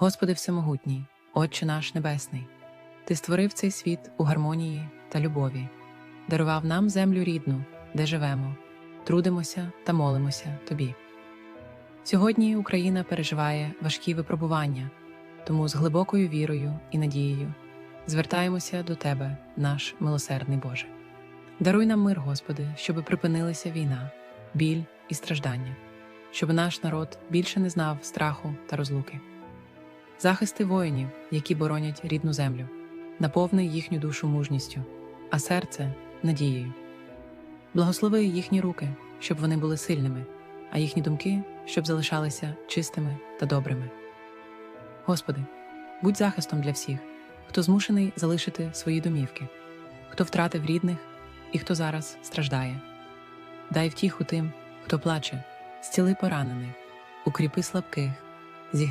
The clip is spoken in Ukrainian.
Господи Всемогутній, Отче наш Небесний, Ти створив цей світ у гармонії та любові, дарував нам землю рідну, де живемо, трудимося та молимося Тобі. Сьогодні Україна переживає важкі випробування, тому з глибокою вірою і надією звертаємося до Тебе, наш милосердний Боже. Даруй нам мир, Господи, щоби припинилася війна, біль і страждання, щоб наш народ більше не знав страху та розлуки. Захисти воїнів, які боронять рідну землю, наповни їхню душу мужністю, а серце надією. Благослови їхні руки, щоб вони були сильними, а їхні думки, щоб залишалися чистими та добрими. Господи, будь захистом для всіх, хто змушений залишити свої домівки, хто втратив рідних і хто зараз страждає. Дай втіху тим, хто плаче, зціли поранених, укріпи слабких, зігрій